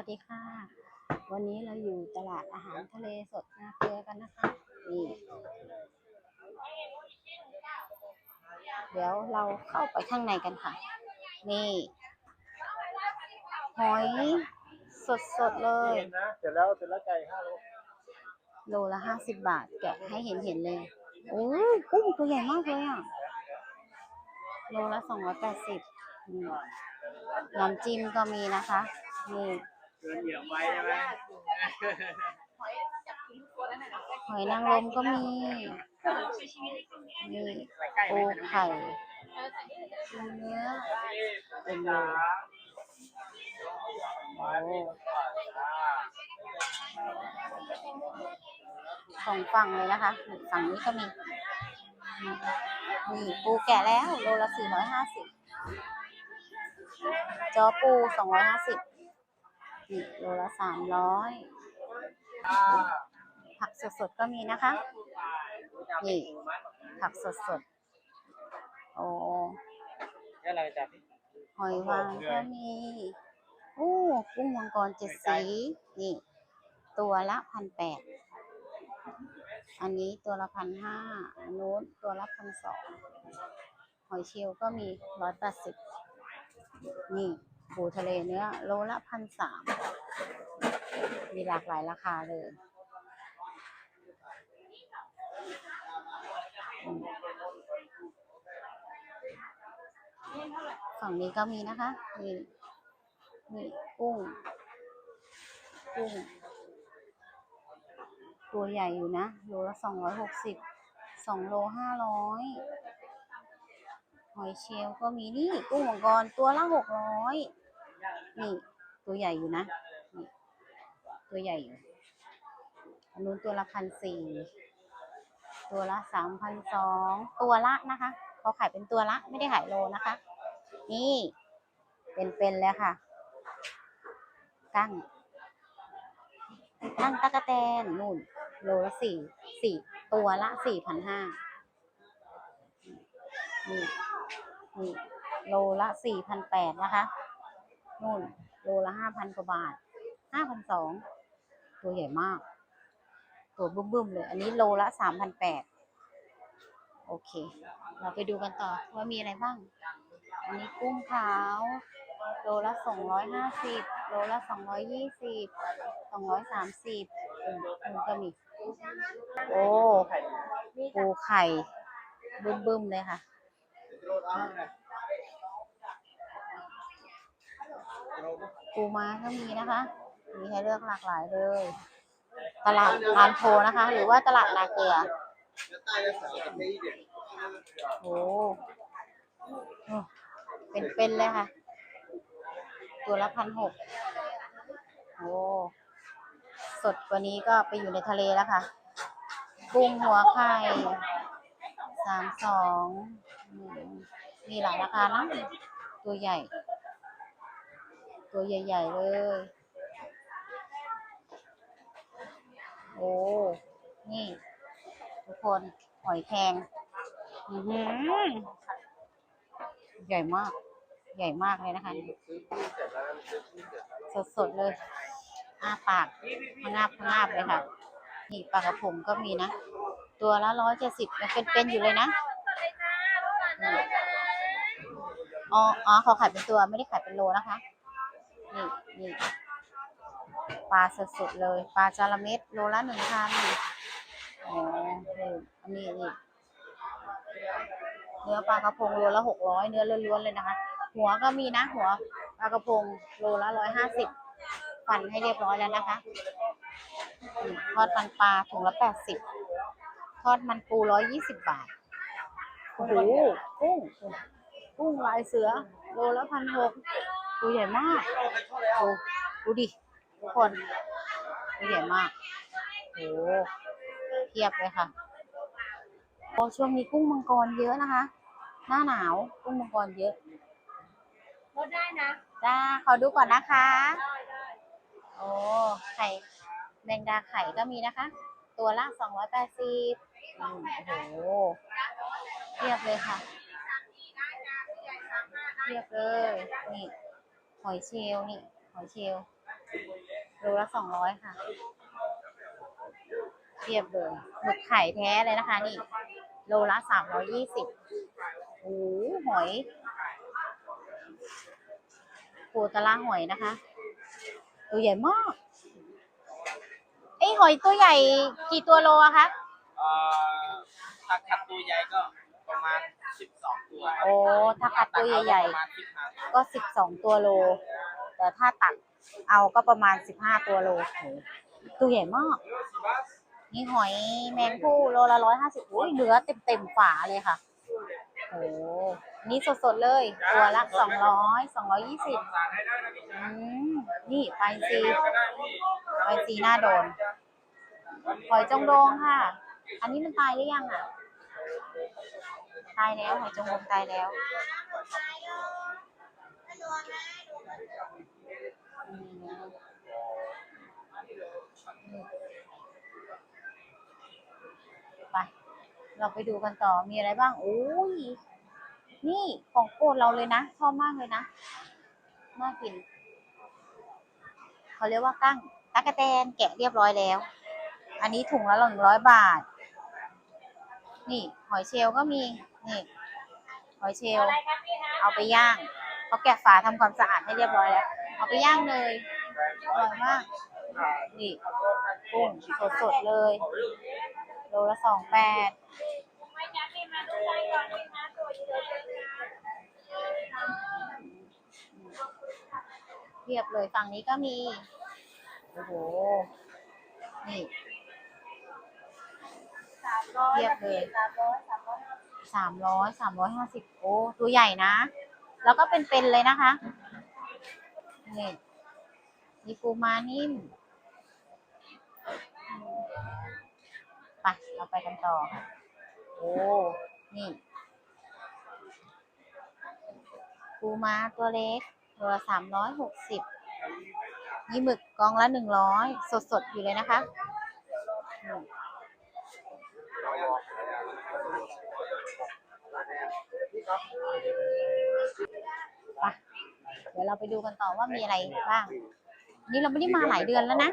วัสดีค่ะ วันนี้เราอยู่ตลาดอาหารทะเลสดนาเกลือกันนะคะ นี่ เดี๋ยวเราเข้าไปข้างในกันค่ะ นี่หอยสดๆเลยเห็นะเสร็จแล้วเสร็จแล้วไก่ห้าโลโลละห้าสิบบาท แกะให้เห็นเห็นๆเลย โอ้กุ้งตัวใหญ่มากเลยอะ โลละสองร้อยแปดสิบน้ำจิ้มก็มีนะคะ นี่ เกินเหยียบไว้ใช่ไหมหอยนางรมก็มี นี่ปูไข่ปูเนื้อเป็นโลโอ้สองฝั่งเลยนะคะ ฝั่งนี้ก็มี นี่ปูแกะแล้ว โลละสี่ร้อยห้าสิบจอปูสองร้อยห้าสิบ นี่โลละสามร้อยผักสดๆก็มีนะคะ นี่ผักสดๆ โอ้หอยวางก็มีโอ้กุ้งมังกรเจ็ดสี นี่ ตัวละพันแปด อันนี้ตัวละพันห้าอันนู้นตัวละพันสองหอยเชลล์ก็มีร้อยแปดสิบนี่ ปูทะเลเนื้อโลละพันสามมีหลากหลายราคาเลย ฝั่งนี้ก็มีนะคะนี่นี่กุ้ง กุ้ง ตัวใหญ่อยู่นะ โลละสองร้อยหกสิบ สองโลห้าร้อย อยเชลล์ก็มีนี่กุ้งมังกรตัวละหกร้อยนี่ ตัวใหญ่อยู่นะนี่ตัวใหญ่อยู่อันนู้นตัวละพันสี่ตัวละสามพันสองตัวละนะคะเขาขายเป็นตัวละไม่ได้ขายโลนะคะ นี่เป็นๆเลยค่ะกั้งกั้งตะกะแตนนู่นโลละสี่สี่ตัวละสี่พันห้านี่ นี่โลละสี่พันแปดนะคะนู่นโลละห้าพันกว่าบาทห้าพันสองตัวใหญ่มาก ตัวบึ้มๆเลย อันนี้โลละสามพันแปดโอเค เราไปดูกันต่อว่ามีอะไรบ้าง อันนี้กุ้งขาวโลละสองร้อยห้าสิบโลละสองร้อยยี่สิบสองร้อยสามสิบมันก็มีโอ้ปูไข่บึ้มๆเลยค่ะ ปูม้าก็มีนะคะ มีให้เลือกหลากหลายเลย ตลาดลานโพนะคะ หรือว่าตลาดนาเกลือโอ้โอ้เป็นๆเลยค่ะ ตัวละพันหกโอ้สดกว่านี้ก็ไปอยู่ในทะเลแล้วค่ะกุ้งหัวไข่สามสองอ มีหลายราคานะตัวใหญ่ ตัวใหญ่ ๆ เลย โอ้ นี่ ทุกคนหอยแครงอื้อหือใหญ่มาก ใหญ่มากเลยนะคะสดๆเลยอ้าปากพงาบพงาบเลยค่ะ นี่ปลากระพงก็มีนะ ตัวละร้อยเจ็ดสิบยังเป็นๆอยู่เลยนะ อ๋ออ๋อเขาขายเป็นตัวไม่ได้ขายเป็นโลนะคะ นี่นี่ปลาสดๆเลย ปลาจาระเม็ดโลละหนึ่งพันอ๋อนี่อันนี้นี่เนื้อปลากระพงโลละหกร้อยเนื้อล้วนๆเลยนะคะ หัวก็มีนะ หัวปลากระพงโลละร้อยห้าสิบฟันให้เรียบร้อยแล้วนะคะทอดมันปลาถุงละแปดสิบทอดมันปูร้อยยี่สิบบาทโอ้โหกุ้ง กุ้งลายเสือโลละพันหกตัวใหญ่มากดูดูดิทุกคนตัวใหญ่มากโอ้เทียบเลยค่ะโอ้ช่วงนี้กุ้งมังกรเยอะนะคะ หน้าหนาวกุ้งมังกรเยอะลดได้นะจ้าขอดูก่อนนะคะได้ได้โอ้ไข่แมงดาไข่ก็มีนะคะ ตัวละสองร้อยแปดสิบโอ้โหเทียบเลยค่ะ เทียบเลย นี่ หอยเชลล์นี่ หอยเชลล์โลละสองร้อยค่ะเทียบเลยหมึกไข่แท้เลยนะคะ นี่ โลละสามร้อยยี่สิบโอ้หอยปูตะลาหอยนะคะ ตัวใหญ่มากไอหอยตัวใหญ่กี่ตัวโลอะคะเอ่อถ้าคัดตัวใหญ่ก็ประมาณ สิบสองตัวโอ้ถ้าคัดตัวใหญ่ประมาณสิบห้าตัวๆก็สิบสองตัวโล แต่ถ้าตักเอาก็ประมาณสิบห้าตัวโลโอ้โหตัวใหญ่มากนี่หอยแมงผู้โลละร้อยห้าสิบอุ้ยเนื้อเต็มเต็มๆฝาเลยค่ะโอ้นี่สดๆเลย ตัวละสองร้อยสองร้อยยี่สิบอืมนี่ไปซีไปซีหน้าโดน หอยจงโดงค่ะ อันนี้มันตายหรือยังอะ ตายแล้วหอยจงโดงตายแล้ว ไป เราไปดูกันต่อมีอะไรบ้างโอ้ย นี่ของโปรดเราเลยนะชอบมากเลยนะน่ากิน เขาเรียกว่ากั้งตั๊กแตนแกะเรียบร้อยแล้ว อันนี้ถุงละหนึ่งร้อยบาท นี่ หอยเชลล์ก็มี นี่หอยเชลล์เอาไปย่างเขาแกะฝาทำความสะอาดให้เรียบร้อยแล้ว เอาไปย่างเลยอร่อยมากนี่กุ้งสดๆเลยโลละสองแปดเยอะเลยนะเทียบเลยฝั่งนี้ก็มี โอ้โห นี่สามร้อยเทียบเลย สามร้อยสามร้อยห้าสิบโอ้ตัวใหญ่นะ แล้วก็เป็นๆเลยนะคะนี่มีปูมานิ่มไปเราไปกันต่อโอ้นี่ปูมาตัวเล็กตัวละสามร้อยหกสิบนี่หมึกกองละหนึ่งร้อยสดๆ อยู่เลยนะคะอืมไปเดี๋ยวเราไปดูกันต่อว่ามีอะไรบ้างนี่เราไม่ได้มาหลายเดือนแล้วนะ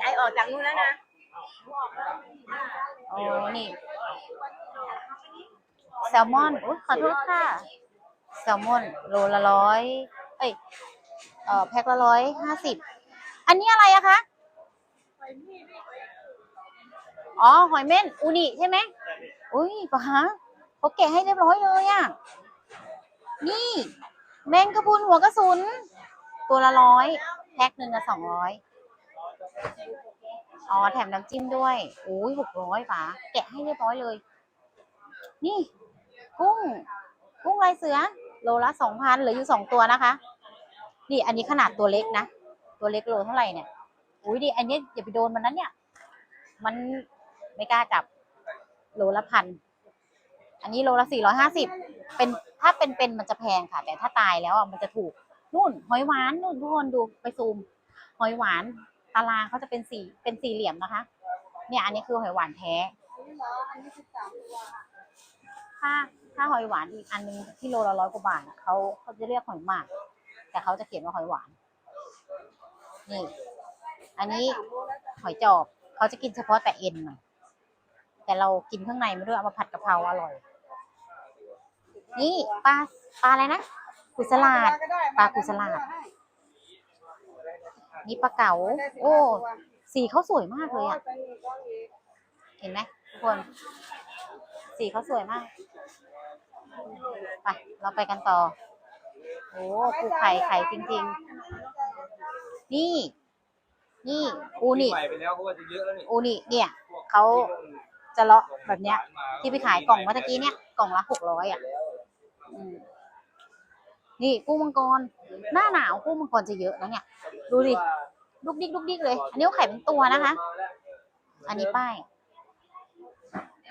ย้ายออกจากนู้นแล้วนะโอ้นี่แซลมอนอุ๊ยขอโทษค่ะแซลมอนโลละร้อยเอ้ยเอ่อแพ็คละร้อยห้าสิบอันนี้อะไรอะคะอ๋อหอยเม่นอูนิใช่ไหมอุ้ยปะฮะเขาแกะให้เรียบร้อยเลยอะนี่ แมงกะพรุนหัวกระสุน ตัวละร้อยแพ็คหนึ่งละสองร้อยอ๋อแถมน้ำจิ้มด้วยโอ้ยหกร้อยป๋าแกะให้เรียบร้อยเลย นี่ กุ้ง กุ้งลายเสือ โลละสองพันเหลืออยู่สองตัวนะคะ นี่อันนี้ขนาดตัวเล็กนะ ตัวเล็กโลเท่าไหร่เนี่ยอุ้ยดิอันนี้อย่าไปโดนมันนั้นเนี่ย มันไม่กล้าจับ โลละพัน อันนี้โลละสี่ร้อยห้าสิบเป็นถ้าเป็นเป็นมันจะแพงค่ะ แต่ถ้าตายแล้วอะมันจะถูกนู่น หอยหวานนู่นทุกคนดูไปซูม หอยหวานตารางเขาจะเป็นสีเป็นสี่เหลี่ยมนะคะ เนี่ยอันนี้คือหอยหวานแท้ถ้าถ้าหอยหวานอีกอันนึงที่โลละร้อยกว่าบาทเขาเขาจะเรียกหอยหมากแต่เขาจะเขียนว่าหอยหวาน นี่ อันนี้หอยจอบเขาจะกินเฉพาะแต่เอ็นมันแต่เรากินข้างในมาด้วยเอามาผัดกะเพราอร่อย นี่ปลาปลาอะไรนะกุสลาดปลากุสลาดนี่ปลาเก๋าโอ้สีเขาสวยมากเลยอะ เห็นไหมทุกคน สีเขาสวยมาก ไป เราไปกันต่อ โอ้ปูไข่ไข่จริง ๆ นี่ นี่อูนี่ไปไปแล้วก็ว่าจะเยอะแล้วนี่อูนี่เนี่ยเขาจะเลาะแบบเนี้ย ที่ไปขายกล่องเมื่อตะกี้เนี่ย กล่องละหกร้อยอะอืม นี่กุ้งมังกร หน้าหนาวกุ้งมังกรจะเยอะนะเนี่ยดูดิลูกดิ๊กลูกดิ๊กเลย อันนี้เขาขายเป็นตัวนะคะ อันนี้ป้าย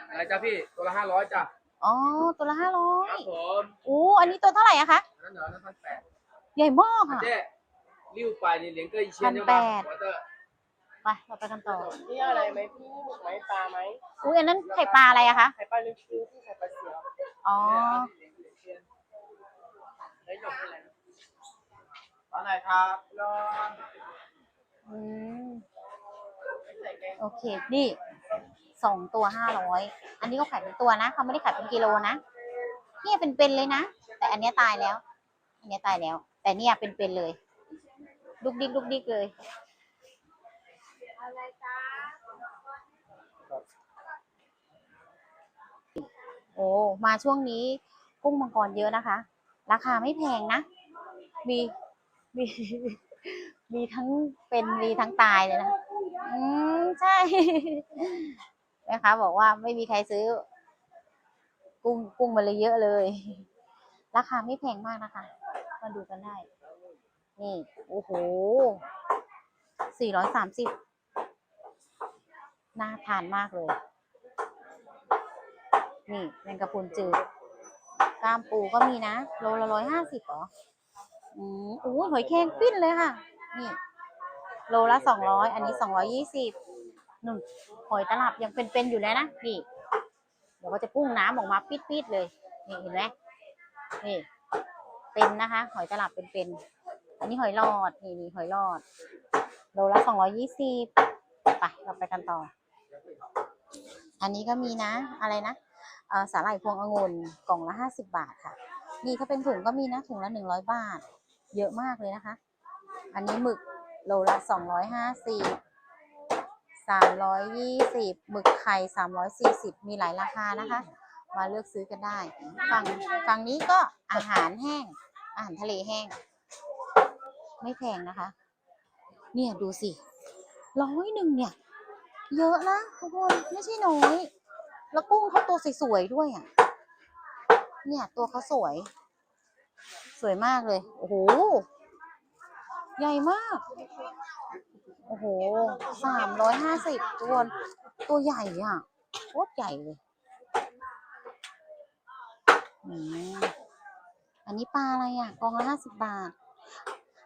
อะไรจ้าพี่ตัวละห้าร้อยจ้ะอ๋อตัวละห้าร้อครัยบผมอู้อันนี้ตัวเท่าไหร่อะคะอันนั้นเหรอนั่นพันแปดใหญ่มากอะเจ๊ริ้วไปนี่เหลียงเกยเชียนพันแปดวอเตอร์ไปเราไปกันต่อนี่อะไรไหมพี่หมึกไหมปลาไหมอุ้ยอันนั้นไข่ปลาอะไรอะคะไข่ปลาลึกคิ้วที่ไข่ปลาเสืออ๋อ แล้วหยกอะไรตอนไหนครับรอโอเค นี่สองตัวห้าร้อยอันนี้ก็ขายเป็นตัวนะเขาไม่ได้ขายเป็นกิโลนะเนี่ยเป็นๆเลยนะ แต่อันเนี้ยตายแล้ว อันเนี้ยตายแล้ว แต่เนี่ยเป็นๆเลยดุกดิกดุกดิกเลยอะไรจ้าโอ้มาช่วงนี้กุ้งมังกรเยอะนะคะ ราคาไม่แพงนะ มีมีมีทั้งเป็นมีทั้งตายเลยนะ อืมใช่แม่ค้าบอกว่าไม่มีใครซื้อ กุ้งกุ้งมาเลยเยอะเลย ราคาไม่แพงมากนะคะ มาดูกันได้ นี่ โอ้โหสี่ร้อยสามสิบน่าทานมากเลย นี่แมงกะพรุนจืด กล้ามปูก็มีนะโลละร้อยห้าสิบเหรออืมอู้หอยแครงปิ้นเลยค่ะ นี่ โลละสองร้อยอันนี้สองร้อยี่สิบนุ่นหอยตลับยังเป็นๆอยู่เลยนะนี่ เดี๋ยวก็จะพุ่งน้ำออกมาปิดๆเลย นี่เห็นไหมนี่ เป็นนะคะ หอยตลับเป็นๆอันนี้หอยหลอดนี่นี่หอยหลอด โลละสองร้อยี่สิบไปเราไปกันต่อ อันนี้ก็มีนะ อะไรนะ สาหร่ายพวงองุ่นกล่องละห้าสิบาทค่ะ นี่ถ้าเป็นถุงก็มีนะถุงละหนึ่งร้อยบาท เยอะมากเลยนะคะ อันนี้หมึกโลละสองร้อยห้าสิบสามร้อยยี่สิบหมึกไข่สามร้อยสี่สิบมีหลายราคานะคะ มาเลือกซื้อกันได้ ฝั่งฝั่งนี้ก็อาหารแห้ง อาหารทะเลแห้ง ไม่แพงนะคะ เนี่ยดูสิร้อยหนึ่งเนี่ย เยอะนะทุกคน ไม่ใช่น้อย แล้วกุ้งเขาตัวสวยๆด้วยอะ เนี่ย ตัวเขาสวย สวยมากเลย โอ้โห ใหญ่มาก โอ้โห สามร้อยห้าสิบทุกคนตัวใหญ่อะโคตรใหญ่เลย อันนี้ปลาอะไรอะ กองละห้าสิบบาท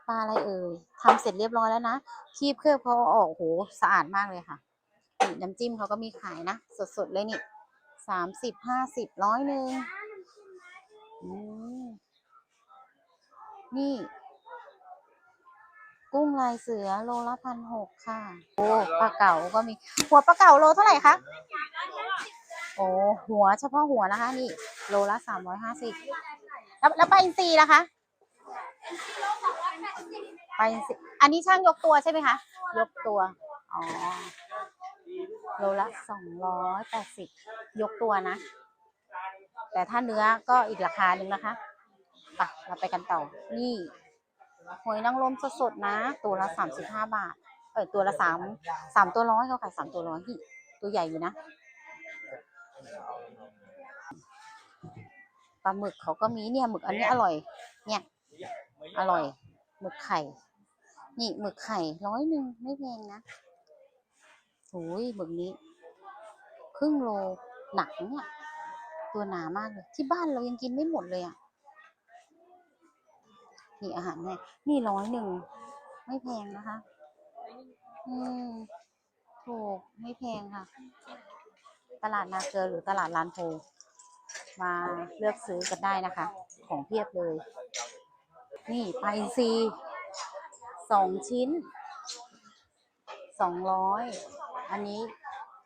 ปลาอะไรเอ่ยทำเสร็จเรียบร้อยแล้วนะ คีบเคลือบเขาออกโอ้โหสะอาดมากเลยค่ะ น้ำจิ้มเขาก็มีขายนะ สดๆเลยนี่ สามสิบห้าสิบร้อยหนึ่งอืมนี่ กุ้งลายเสือโลละพันหกค่ะ โอ้ปลาเก๋าก็มี หัวปลาเก๋าโลเท่าไหร่คะโอ้หัวเฉพาะหัวนะคะ นี่ โลละสามร้อยห้าสิบแล้วแล้วปลาอินทรีล่ะคะปลาอินทรีอันนี้ช่างยกตัวใช่ไหมคะ ยกตัว อ๋อ โลละสองร้อยแปดสิบยกตัวนะ แต่ถ้าเนื้อก็อีกราคาหนึ่งนะคะไปเราไปกันต่อ นี่หอยนางรมสดๆนะ ตัวละสามสิบห้าบาท เออตัวละสามสามตัวร้อยเขาขายสามตัวร้อยที่ตัวใหญ่อยู่นะปลาหมึกเขาก็มีเนี่ยหมึกอันนี้อร่อย เนี่ย อร่อยหมึกไข่ นี่หมึกไข่ร้อยหนึ่งไม่แพงนะ โอ้ยหมึกนี้ครึ่งโลหนักเนี่ยตัวหนามากเลย ที่บ้านเรายังกินไม่หมดเลยอะนี่อาหารเนี่ยนี่ร้อยหนึ่งไม่แพงนะคะ อืมถูกไม่แพงค่ะ ตลาดนาเกลือหรือตลาดลานโพมาเลือกซื้อกันได้นะคะ ของเพียบเลย นี่ไปซีสองชิ้นสองร้อย อันนี้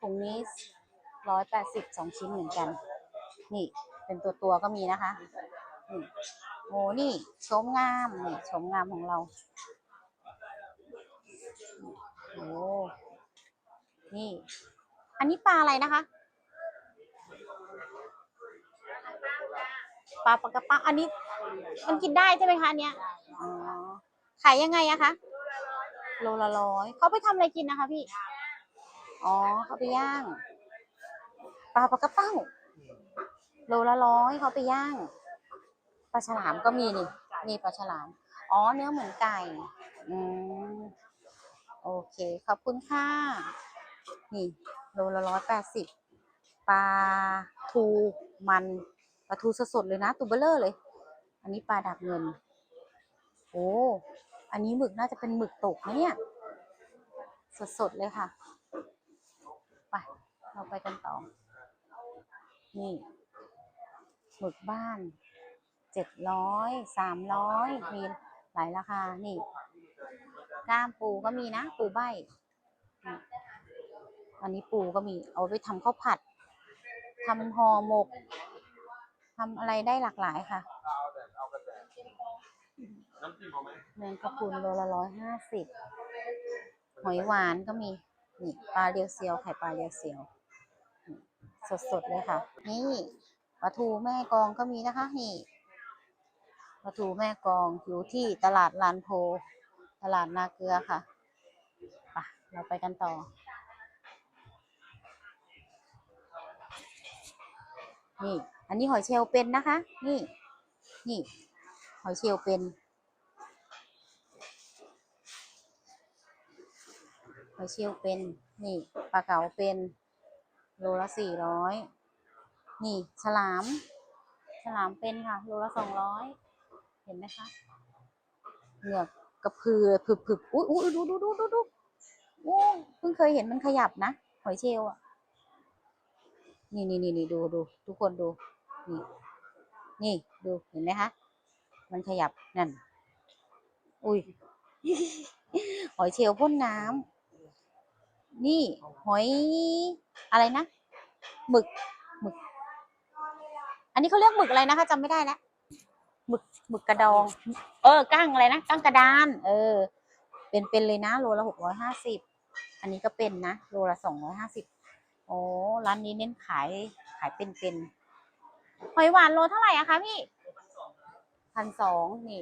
ถุงนี้ร้อยแปดสิบสองชิ้นเหมือนกัน นี่เป็นตัวตัวก็มีนะคะนี่โอ้นี่โฉมงามนี่โฉมงามของเราโอ้นี่ อันนี้ปลาอะไรนะคะปลาปลากระป๋าอันนี้ มันกินได้ใช่ไหมคะอันเนี้ยอ๋อขายยังไงอะคะโลละร้อยเขาไปทำอะไรกินนะคะพี่ อ๋อเขาไปย่างปลาปลากระเป้าโลละร้อยเขาไปย่างปลาฉลามก็มีนี่นี่ปลาฉลาม อ๋อเนื้อเหมือนไก่อืมโอเค ขอบคุณค่ะ นี่โลละร้อยแปดสิบปลาทูมันปลาทูสดๆเลยนะตัวเบลเลอร์เลย อันนี้ปลาดักเงิน โอ้ อันนี้หมึกน่าจะเป็นหมึกตกนะเนี่ย สดๆเลยค่ะ เราไปกันต่อ นี่หมึกบ้านเจ็ดร้อยสามร้อยมีหลายราคา นี่กล้ามปูก็มีนะ ปูใบ อันนี้ปูก็มี เอาไปทำข้าวผัดทำห่อหมกทำอะไรได้หลากหลายค่ะเอาแต่เอกระแต่น้ำจิ้มเอาไหมแมงกะพรุนโลละร้อยห้าสิบหอยหวานก็มี นี่ปลาเรียวเซียว ไข่ปลาเรียวเซียว สดสดๆเลยค่ะ นี่ปลาทูแม่กองก็มีนะคะนี่ปลาทูแม่กองอยู่ที่ตลาดลานโพ ตลาดนาเกลือค่ะไปเราไปกันต่อ นี่ อันนี้หอยเชลเป็นนะคะ นี่ นี่ หอยเชลเป็น หอยเชลเป็น นี่ปลาเก๋าเป็น โลละสี่ร้อยนี่ฉลาม ฉลามเป็นค่ะ โลละสองร้อยเห็นไหมคะเหงือกกระพือผึบผึบอุ้ยอุ้ยดูดูดูดูดูโอ้เพิ่งเคยเห็นมันขยับนะหอยเชลล์อะนี่นี่นี่นี่ดูดูทุกคนดู นี่ นี่ดูเห็นไหมคะ มันขยับนั่น อุ้ยหอยเชลล์พ่นน้ำ นี่หอยอะไรนะหมึกหมึก อันนี้เขาเรียกหมึกอะไรนะคะจำไม่ได้แล้วหมึกหมึกกระดอง เออกั้งอะไรนะกั้งกระดาน เออ เป็นเป็นเลยนะโลละหกร้อยห้าสิบอันนี้ก็เป็นนะโลละสองร้อยห้าสิบโอ้ร้านนี้เน้นขายขายเป็นเป็นหอยหวานโลเท่าไหร่อะคะพี่พันสองนี่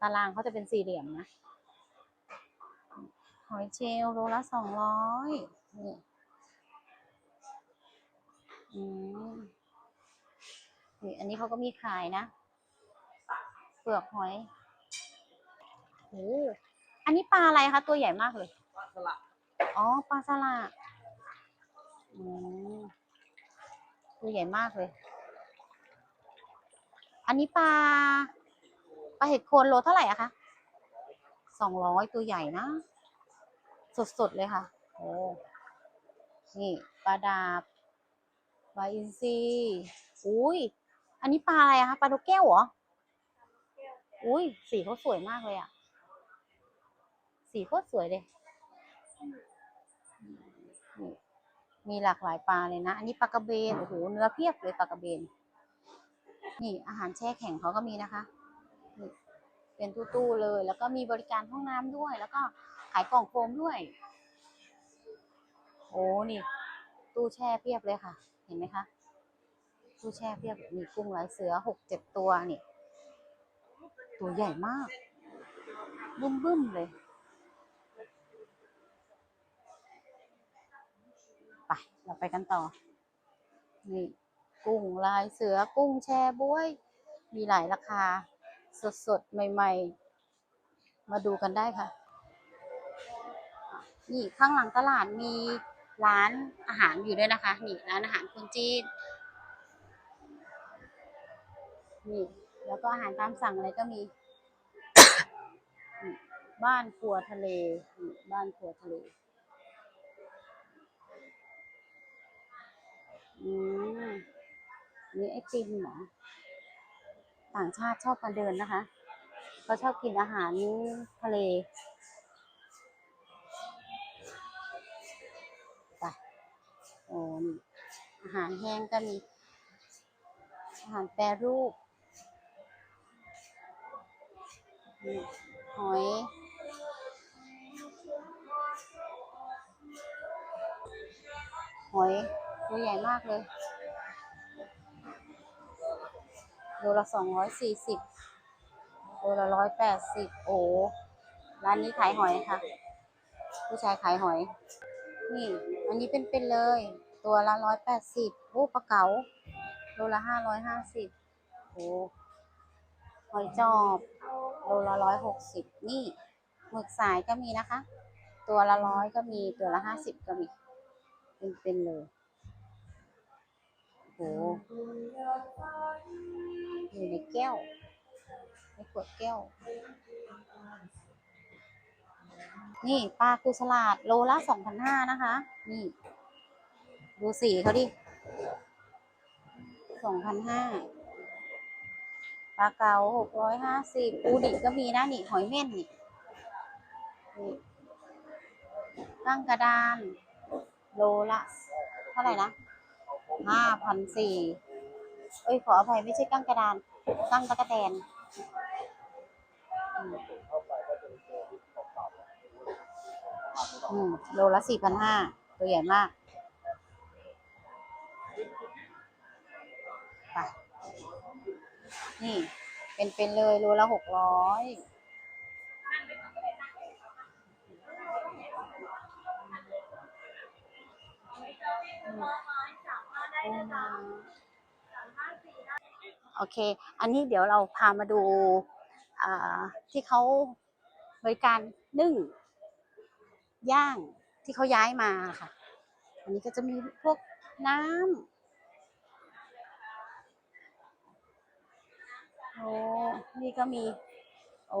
ตารางเขาจะเป็นสี่เหลี่ยมนะ หอยเชลล์โลละสองร้อยนี่อืมนี่อันนี้เขาก็มีขายนะ เปลือกหอยโอ้อันนี้ปลาอะไรคะ ตัวใหญ่มากเลย ปลาสละอ๋อ ปลาสลาดอืมตัวใหญ่มากเลย อันนี้ปลา ปลาเห็ดโคนโลเท่าไหร่อะคะสองร้อยตัวใหญ่นะ สดๆเลยค่ะโอ้นี่ปลาดาบปลาอินทรีอุ้ยอันนี้ปลาอะไรอะคะปลาดกแก้วเหรออุ้ยสีเขาสวยมากเลยอะสีโคตรสวยเลยนี่มีหลากหลายปลาเลยนะ อันนี้ปลากระเบน โอ้โห เนื้อเพียบเลยปลากระเบน นี่อาหารแช่แข็งเขาก็มีนะคะนี่เป็นตู้ๆเลย แล้วก็มีบริการห้องน้ำด้วย แล้วก็ ขายกล่องโฟมด้วย โอ้นี่ ตู้แช่เพียบเลยค่ะ เห็นไหมคะ ตู้แช่เพียบมีกุ้งลายเสือหกเจ็ดตัวนี่ ตัวใหญ่มาก บึ้มๆเลยไปเราไปกันต่อ นี่ กุ้งลายเสือกุ้งแช่บ๊วย มีหลายราคา สดๆ ใหม่ ๆ มาดูกันได้ค่ะ นี่ข้างหลังตลาดมีร้านอาหารอยู่ด้วยนะคะ นี่ร้านอาหารคนจีนนี่แล้วก็อาหารตามสั่งอะไรก็มี บ้านครัวทะเลนี่บ้านครัวทะเลอืมนี่ไอติมเหรอต่างชาติชอบมาเดินนะคะ เขาชอบกินอาหารทะเล โอ้นี่อาหารแห้งก็มี อาหารแปรรูปหอย หอย ตัวใหญ่มากเลยโลละสองร้อยสี่สิบโลละร้อยแปดสิบโอ้ร้านนี้ขายหอยค่ะ ผู้ชายขายหอย นี่ อันนี้เป็นเเลย ตัวละร้อยแปดสิบโอ้ปลาเก๋าโลละห้าร้อยห้าสิบโอ้หอยจอบโลละร้อยหกสิบนี่หมึกสายก็มีนะคะ ตัวละร้อยก็มีตัวละห้าสิบก็มี เป็นเป็นเลยโหอยู่ในแก้วในขวดแก้ว นี่ปลาคูสลาดโลละสองพันห้านะคะ นี่ ดูสีเขาดิสองพันห้าปลาเก๋าหกร้อยห้าสิบปูดิก็มีนะนี่ หอยเม่นนี่นี่กั้งกระดาน โลละ เท่าไหร่นะห้าพันสี่เอ้ย ขออภัยไม่ใช่กั้งกระดาน กั้งตะกะแตนอือืมโลละสี่พันห้าตัวใหญ่มาก ไป นี่ เป็นๆเลยโลละหกร้อยโอเค อันนี้เดี๋ยวเราพามาดูอ่าที่เขาบริการนึ่ง ย่างที่เขาย้ายมาค่ะ อันนี้ก็จะมีพวกน้ำ โอ้นี่ก็มี โอ้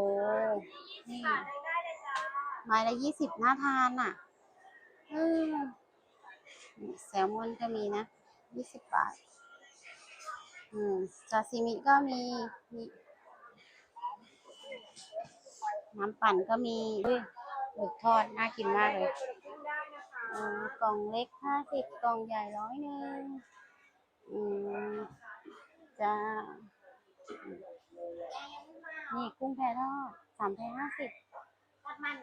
นี่ไม้ละยี่สิบน่าทานอะเออแซลมอนก็มีนะยี่สิบบาท อืมซาซิมิก็มีนี่น้ำปั่นก็มีอุ้ยหมึกทอดน่ากินมากเลยเออกล่องเล็กห้าสิบกล่องใหญ่ร้อยหนึ่งอืมจ้า นี่กุ้งแพทอดสามแพห้าสิบทอดมัน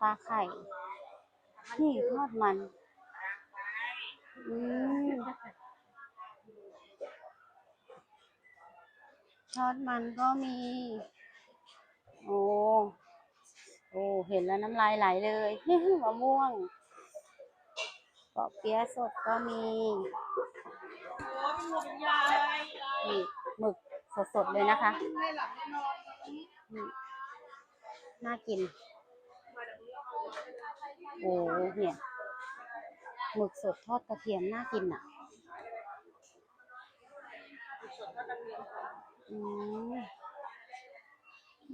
ปลาไข่ นี่ทอดมัน อืมทอดมันก็มี โอ้ โอ้ เห็นแล้วน้ำลายไหลเลยมะม่วงปอเปี๊ยะสดก็มีนี่ หมึกสดๆเลยนะคะน่ากิน โอ้เนี่ยหมึกสดทอดกระเทียมน่ากินอะอืม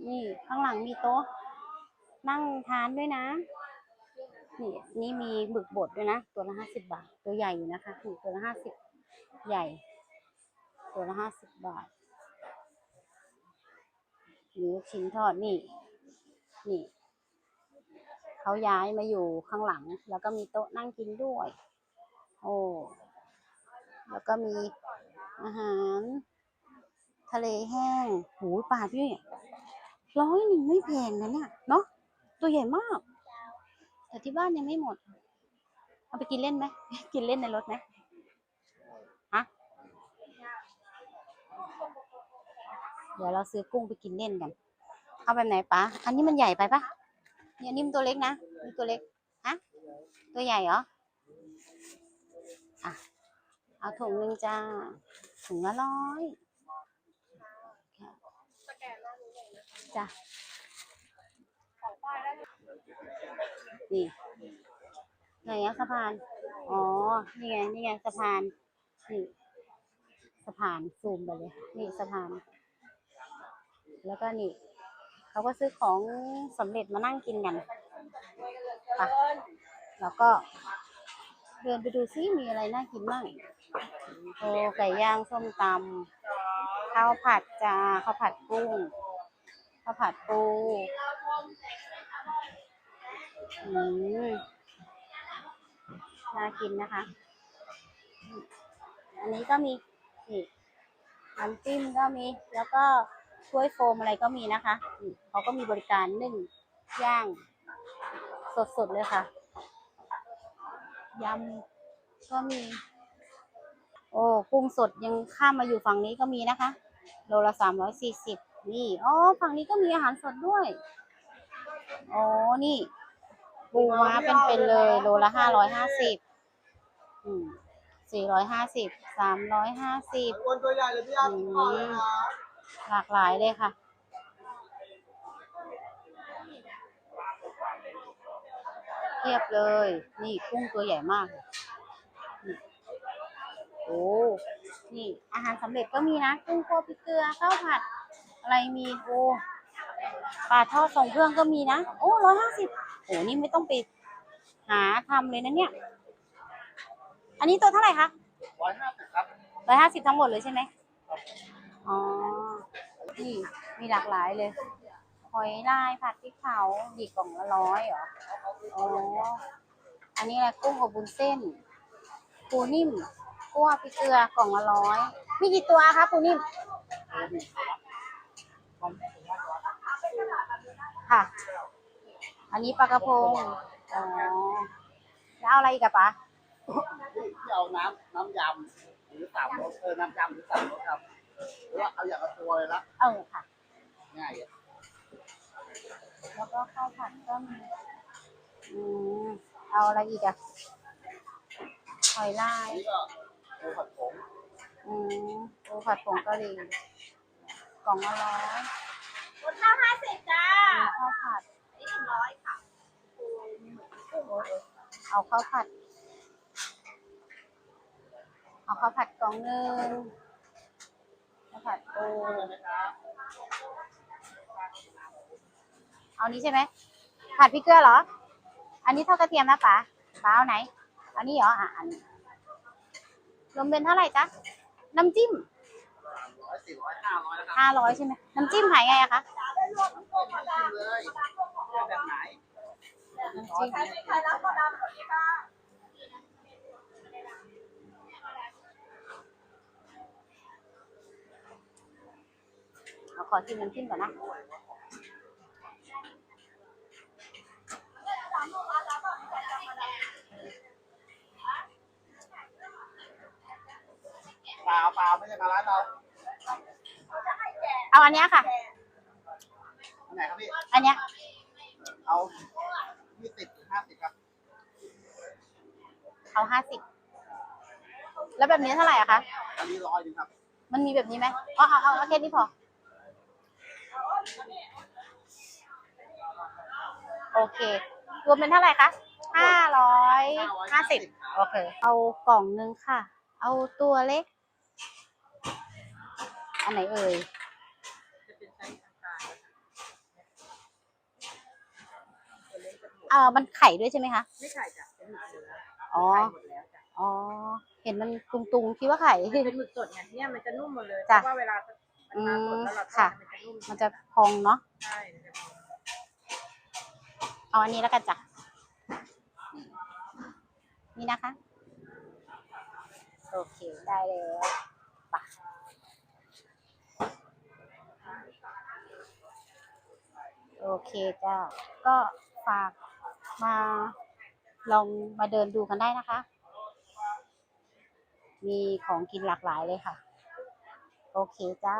นี่ข้างหลังมีโต๊ะ นั่งทานด้วยนะ นี่นี่มีหมึกบดด้วยนะ ตัวละห้าสิบบาท ตัวใหญ่อยู่นะคะ ตัวละห้าสิบใหญ่ ตัวละห้าสิบบาทหรือชิ้นทอดนี่ นี่ เขาย้ายมาอยู่ข้างหลัง แล้วก็มีโต๊ะนั่งกินด้วย โอ้ แล้วก็มีอาหาร ทะเลแห้ง หูยปลาพี่ร้อยหนึ่งไม่แพงนะเนี่ย เนาะ ตัวใหญ่มาก แต่ที่บ้านยังไม่หมด เอาไปกินเล่นไหม กินเล่นในรถไหมฮะ เดี๋ยวเราซื้อกุ้งไปกินเล่นกัน เอาแบบไหนปะอันนี้มันใหญ่ไปปะเนี่ยนิ่มตัวเล็กนะนี่ตัวเล็กฮะตัวใหญ่เหรออะเอาถุงหนึ่งจ้าถุงละร้อยจ้ะนี่ไหนอะสะพาน อ๋อ นี่ไง นี่ไงสะพาน นี่สะพานซูมไปเลย นี่สะพาน แล้วก็นี่เขาก็ซื้อของสำเร็จมานั่งกินกันไปแล้วก็เดินไปดูซิมีอะไรน่ากินบ้างโอ้ไก่ย่างส้มตำข้าวผัดจ้าข้าวผัดกุ้งข้าวผัดปูอืมน่ากินนะคะ อันนี้ก็มีนี่น้ำจิ้มก็มี แล้วก็ ถ้วยโฟมอะไรก็มีนะคะนี่เขาก็มีบริการนึ่งย่าง สดๆเลยค่ะยำก็มี โอ้กุ้งสดยังข้ามมาอยู่ฝั่งนี้ก็มีนะคะโลละสามร้อยสี่สิบนี่อ๋อฝั่งนี้ก็มีอาหารสดด้วยอ๋อนี่ปูม้าเป็นๆเลยโลละห้าร้อยห้าสิบอืมสี่ร้อยห้าสิบสามร้อยห้าสิบคนตัวใหญ่เลยพี่อาร์ตขอเลยนะ หลากหลายเลยค่ะ เทียบเลย นี่กุ้งตัวใหญ่มากนี่โอ้นี่อาหารสำเร็จก็มีนะ กุ้งคั่วพริกเกลือข้าวผัด อะไรมีโอ้ปลาทอดทรงเครื่องก็มีนะ โอ้ร้อยห้าสิบโอ้นี่ไม่ต้องไปหาทำเลยนะเนี่ย อันนี้ตัวเท่าไหร่คะร้อยห้าสิบครับร้อยห้าสิบทั้งหมดเลยใช่ไหมอ๋อ นี่มีหลากหลายเลยหอยลายผัดพริกเผาดีกล่องละร้อยเหรออ๋ออันนี้อะไรกุ้งอบบุนเส้น ปูนิ่มกั้วพริกเกลือกล่องละร้อยมีกี่ตัวคะปูนิ่มค่ะ อันนี้ปลากระพงอ๋อแล้วเอาอะไรอีกอะปะที่เอาน้ำน้ำยำหรือสามรสเออน้ำยำหรือสามรสครับ หรือว่าเอาอย่างละตัวเลยละเออค่ะ ง่ายอะแล้วก็ข้าวผัดก็มีอืมเอาอะไรอีกอะหอยลายอันนี้ก็ปูผัดผงอืมปูผัดผงกะหรี่กล่องละร้อยคุณข้าวห้าสิบจ้ามีข้าวผัดนี่หนึ่งร้อยค่ะเอาข้าวผัด เอาข้าวผัดกล่องหนึ่ง ข้าวผัดปูเอานี้ใช่ไหมผัดพริกเกลือเหรอ อันนี้ทอดกระเทียมนะป๋าป๋าเอาไหน อันนี้เหรอ อะอันนี้รวมเป็นเท่าไหร่จ๊ะ น้ำจิ้มร้อยสี่ร้อยห้าร้อยแล้วครับห้าร้อยใช่ไหมน้ำจิ้มขายไงอะคะชิมเลยเอาแบบไหนน้ำจิ้ม ใครรับก็รับคนนี้ค่ะเอาขอชิมน้ำจิ้มก่อนนะเปล่าเปล่าไม่ใช่มาร้านเราเอาอันเนี้ยค่ะ อันไหนครับพี่ อันเนี้ยเอายี่สิบหรือห้าสิบครับ เอาห้าสิบแล้วแบบนี้เท่าไหร่อะคะ อันนี้ร้อยหนึงครับ มันมีแบบนี้ไหมอ๋อเอาเอาเอาแค่นี้พอ โอเค รวมเป็นเท่าไหร่คะห้าร้อยห้าสิบโอเค เอากล่องนึงค่ะ เอาตัวเล็ก อันไหนเอ่ยเออมันไข่ด้วยใช่ไหมคะ ไม่ไข่จ้ะ เป็นหมึกเนื้ออ๋อไข่หมดแล้วจ้ะ อ๋อ เห็นมันตุงๆ คิดว่าไข่ เป็นหมึกสดไงเนี่ยมันจะนุ่มหมดเลย เพจ้ะราะว่าเวลา มันมาสดแล้วเราทอค่ะดมันจะนุ่มมันจะพองเนาะใช่มันจะพองเอาอันนี้แล้วกันจ้ะ นี่นะคะ โอเค ได้แล้วไปะโอเคจ้าก็ฝากมาลองมาเดินดูกันได้นะคะ มีของกินหลากหลายเลยค่ะ โอเคจ้า